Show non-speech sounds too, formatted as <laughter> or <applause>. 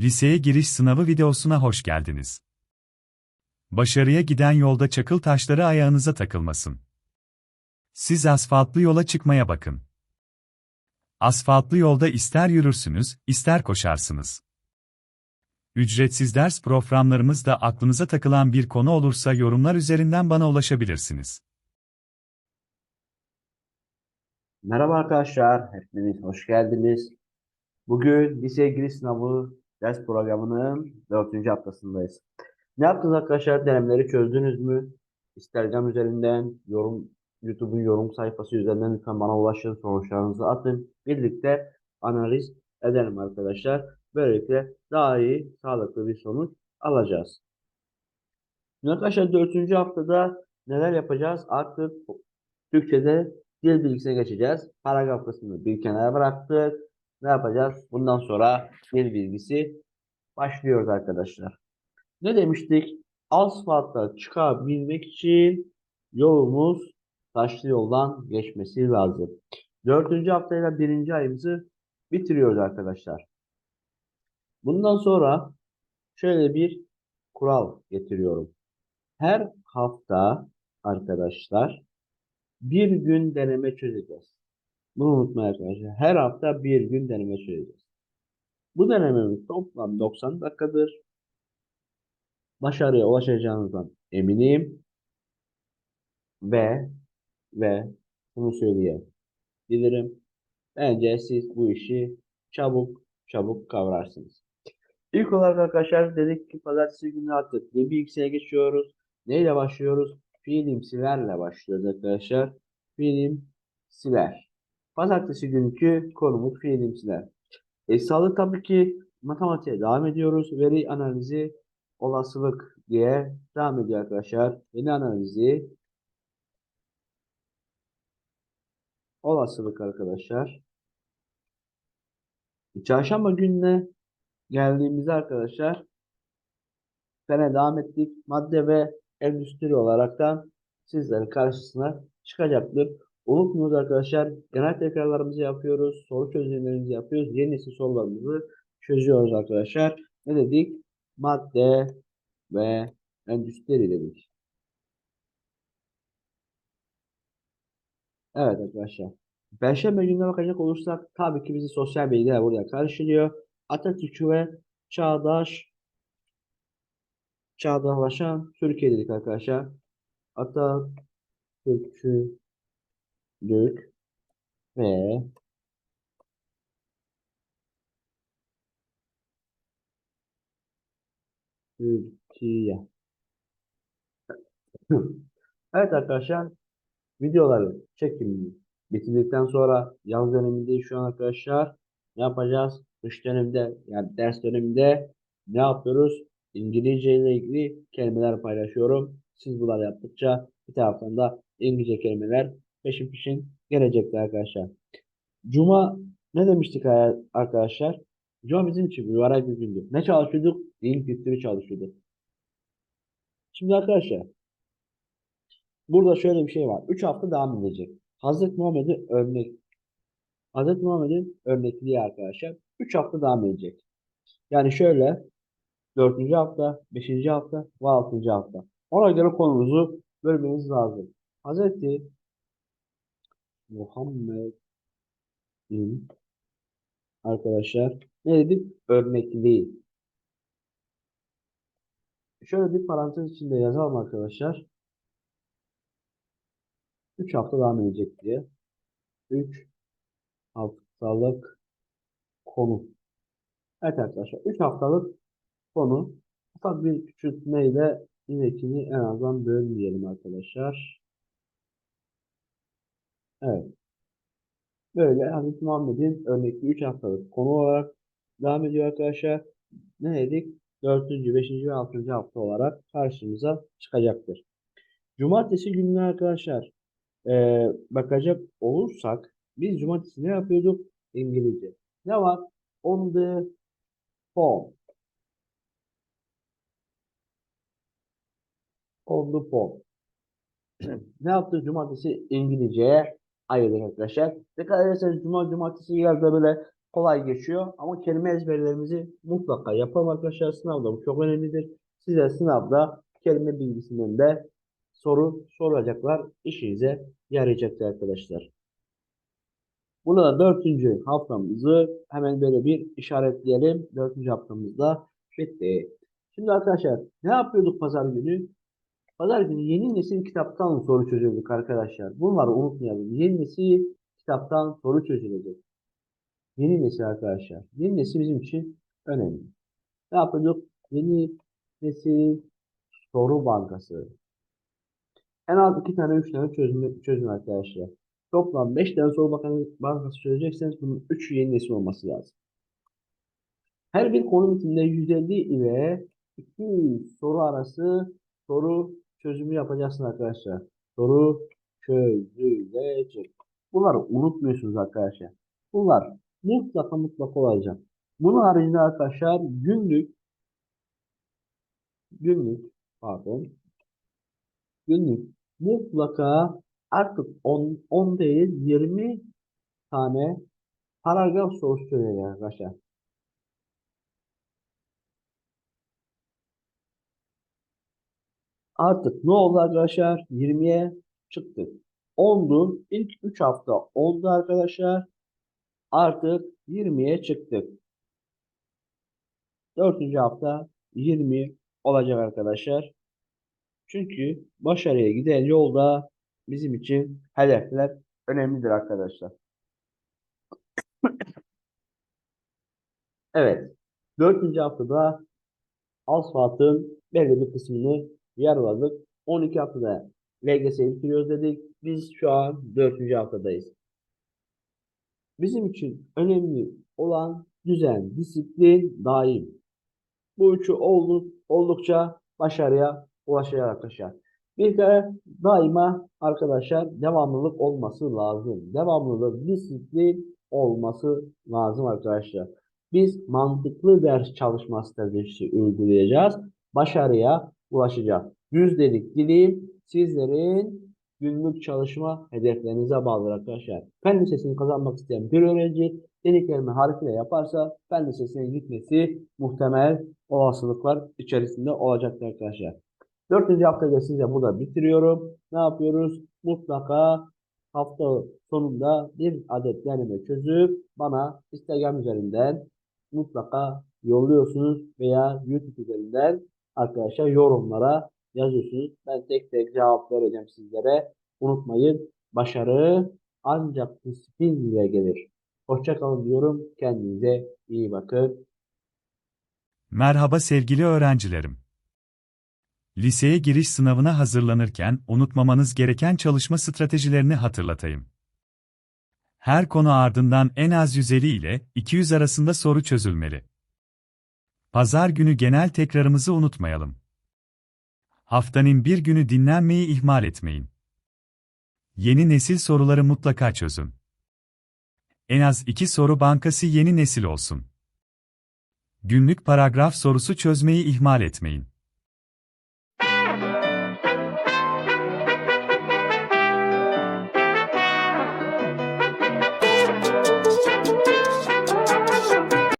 Liseye giriş sınavı videosuna hoş geldiniz. Başarıya giden yolda çakıl taşları ayağınıza takılmasın. Siz asfaltlı yola çıkmaya bakın. Asfaltlı yolda ister yürürsünüz, ister koşarsınız. Ücretsiz ders programlarımızda aklınıza takılan bir konu olursa yorumlar üzerinden bana ulaşabilirsiniz. Merhaba arkadaşlar, hepiniz hoş geldiniz. Bugün lise giriş sınavı ders programının 4. haftasındayız. Ne yaptınız arkadaşlar? Denemeleri çözdünüz mü? Instagram üzerinden, yorum YouTube'un yorum sayfası üzerinden lütfen bana ulaşın, sonuçlarınızı atın. Birlikte analiz edelim arkadaşlar. Böylelikle daha iyi, sağlıklı bir sonuç alacağız. Şimdi arkadaşlar 4. haftada neler yapacağız? Artık Türkçe'de dil bilgisine geçeceğiz. Paragraf kısmını bir kenara bıraktık. Ne yapacağız? Bundan sonra dil bilgisi başlıyoruz arkadaşlar. Ne demiştik? Asfaltta çıkabilmek için yolumuz taşlı yoldan geçmesi lazım. Dördüncü haftayla birinci ayımızı bitiriyoruz arkadaşlar. Bundan sonra şöyle bir kural getiriyorum. Her hafta arkadaşlar bir gün deneme çözeceğiz. Bunu unutmayın arkadaşlar. Her hafta bir gün deneme çözeceğiz. Bu denememiz toplam 90 dakikadır. Başarıya ulaşacağınızdan eminim. Ve ve bunu söyleyebilirim. Bence siz bu işi çabuk çabuk kavrarsınız. İlk olarak arkadaşlar dedik ki pazartesi günü artık bir bilgisayara geçiyoruz. Neyle başlıyoruz? Fiilimsilerle başlıyoruz arkadaşlar. Fiilimsiler. Pazartesi günkü konumuz fiilimsiler. E, salı tabii ki matematiğe devam ediyoruz. Veri analizi olasılık diye devam ediyor arkadaşlar. Veri analizi olasılık arkadaşlar. Çarşamba gününe geldiğimizde arkadaşlar Fene devam ettik. Madde ve endüstri olaraktan sizlerin karşısına çıkacaktır. Unutmuyoruz arkadaşlar. Genel tekrarlarımızı yapıyoruz. Soru çözümlerimizi yapıyoruz. Yeni nesil sorularımızı çözüyoruz arkadaşlar. Ne dedik? Madde ve endüstri dedik. Evet arkadaşlar. Perşembe gününe bakacak olursak tabii ki bizi sosyal bilgiler burada karşılıyor. Atatürkçü ve çağdaş çağdaşlaşan Türkiye dedik arkadaşlar. Atatürkçülük ve Türkiye. <clears throat> Evet arkadaşlar videoları çekimini bitirdikten sonra yaz dönemindeyiz şu an arkadaşlar. Ne yapacağız? Kış döneminde yani ders döneminde ne yapıyoruz? İngilizce ile ilgili kelimeler paylaşıyorum. Siz bunları yaptıkça bir taraftan da İngilizce kelimeler peşin peşin gelecektir arkadaşlar. Cuma ne demiştik arkadaşlar? Cuma bizim için mübarek bir gündü. Ne çalışıyorduk? Din kültürü çalışıyorduk. Şimdi arkadaşlar burada şöyle bir şey var. 3 hafta devam edecek. Hazreti Muhammed'in örnek Hazreti Muhammed'in örnekliği arkadaşlar 3 hafta devam edecek. Yani şöyle 4. hafta, 5. hafta ve 6. hafta. Ona göre konumuzu bölmeniz lazım. Hazreti Muhammed'in arkadaşlar ne dedik? Örnekliği. Şöyle bir parantez içinde yazalım arkadaşlar. 3 hafta devam edecek diye. 3 haftalık konu. Evet arkadaşlar 3 haftalık konu. Ufak bir küçültmeyle inekini en azından bölmeyelim arkadaşlar. Evet. Böyle Hazreti Muhammed'in örnekli 3 haftalık konu olarak devam ediyor arkadaşlar. Ne dedik? 4. 5. ve 6. hafta olarak karşımıza çıkacaktır. Cumartesi günü arkadaşlar e, bakacak olursak biz cumartesi ne yapıyorduk? İngilizce. Ne var? On the phone. On the phone. <clears throat> ne yaptık? Cumartesi İngilizceye ayırdık arkadaşlar. Dikkat ederseniz cuma cumartesi geldi böyle kolay geçiyor. Ama kelime ezberlerimizi mutlaka yapalım arkadaşlar. Sınavda bu çok önemlidir. Size sınavda kelime bilgisinden de soru soracaklar. İşinize yarayacaktır arkadaşlar. Burada dördüncü haftamızı hemen böyle bir işaretleyelim. Dördüncü haftamızda bitti. Şimdi arkadaşlar ne yapıyorduk pazar günü? Pazar günü yeni nesil kitaptan soru çözüyorduk arkadaşlar. Bunları unutmayalım. Yeni nesil kitaptan soru çözülecek. Yeni nesil arkadaşlar. Yeni nesil bizim için önemli. Ne yapıyorduk? Yeni nesil soru bankası. En az iki tane, üç tane çözüm, çözün arkadaşlar. Toplam 5 tane soru bankası çözecekseniz bunun 3 yeni nesil olması lazım. Her bir konu bitiminde 150 ile 200 soru arası soru çözümü yapacaksın arkadaşlar. Soru çözülecek. Bunları unutmuyorsunuz arkadaşlar. Bunlar mutlaka mutlaka olacak. Bunun haricinde arkadaşlar günlük günlük pardon günlük mutlaka artık 10, 10 değil 20 tane paragraf sorusu çözeceğiz arkadaşlar. Artık ne oldu arkadaşlar? 20'ye çıktık. 10'du. İlk 3 hafta 10'du arkadaşlar. Artık 20'ye çıktık. 4. hafta 20 olacak arkadaşlar. Çünkü başarıya giden yolda bizim için hedefler önemlidir arkadaşlar. Evet. 4. haftada asfaltın belli bir kısmını yaraladık. 12 haftada LGS'yi bitiriyoruz dedik. Biz şu an 4. haftadayız. Bizim için önemli olan düzen, disiplin, daim. Bu üçü oldu, oldukça başarıya ulaşacak arkadaşlar. Bir kere daima arkadaşlar devamlılık olması lazım. Devamlılık, disiplin olması lazım arkadaşlar. Biz mantıklı ders çalışma stratejisi uygulayacağız. Başarıya ulaşacağız. Yüzdelik dilim sizlerin günlük çalışma hedeflerinize bağlı arkadaşlar. Fen lisesini kazanmak isteyen bir öğrenci dediklerimi harfiyle yaparsa fen lisesine gitmesi muhtemel olasılıklar içerisinde olacaktır arkadaşlar. Dördüncü haftada size burada bitiriyorum. Ne yapıyoruz? Mutlaka hafta sonunda bir adet deneme çözüp bana Instagram üzerinden mutlaka yolluyorsunuz veya YouTube üzerinden arkadaşlar yorumlara yazıyorsunuz. Ben tek tek cevap vereceğim sizlere. Unutmayın başarı ancak disiplin ile gelir. Hoşçakalın diyorum. Kendinize iyi bakın. Merhaba sevgili öğrencilerim. Liseye giriş sınavına hazırlanırken unutmamanız gereken çalışma stratejilerini hatırlatayım. Her konu ardından en az 150 ile 200 arasında soru çözülmeli. Pazar günü genel tekrarımızı unutmayalım. Haftanın bir günü dinlenmeyi ihmal etmeyin. Yeni nesil soruları mutlaka çözün. En az iki soru bankası yeni nesil olsun. Günlük paragraf sorusu çözmeyi ihmal etmeyin.